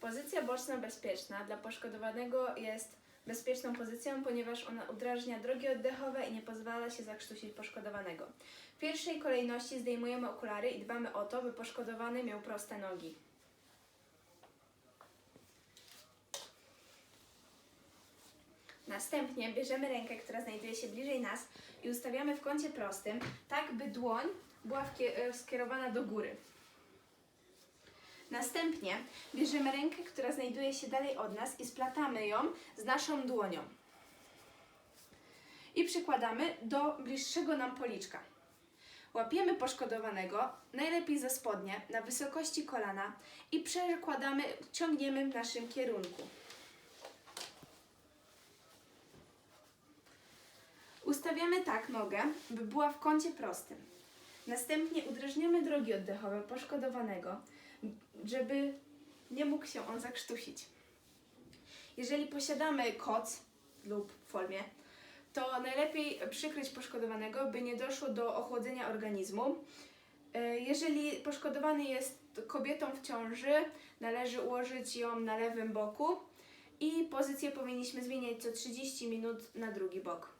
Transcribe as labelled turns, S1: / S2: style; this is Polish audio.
S1: Pozycja boczna bezpieczna dla poszkodowanego jest bezpieczną pozycją, ponieważ ona udrażnia drogi oddechowe i nie pozwala się zakrztusić poszkodowanego. W pierwszej kolejności zdejmujemy okulary i dbamy o to, by poszkodowany miał proste nogi. Następnie bierzemy rękę, która znajduje się bliżej nas i ustawiamy w kącie prostym, tak by dłoń była e, skierowana do góry. Następnie bierzemy rękę, która znajduje się dalej od nas i splatamy ją z naszą dłonią. I przykładamy do bliższego nam policzka. Łapiemy poszkodowanego, najlepiej za spodnie, na wysokości kolana i przekładamy, ciągniemy w naszym kierunku. Ustawiamy tak nogę, by była w kącie prostym. Następnie udrażniamy drogi oddechowe poszkodowanego, żeby nie mógł się on zakrztusić. Jeżeli posiadamy koc lub folię, to najlepiej przykryć poszkodowanego, by nie doszło do ochłodzenia organizmu. E, Jeżeli poszkodowany jest kobietą w ciąży, należy ułożyć ją na lewym boku i pozycję powinniśmy zmieniać co 30 minut na drugi bok.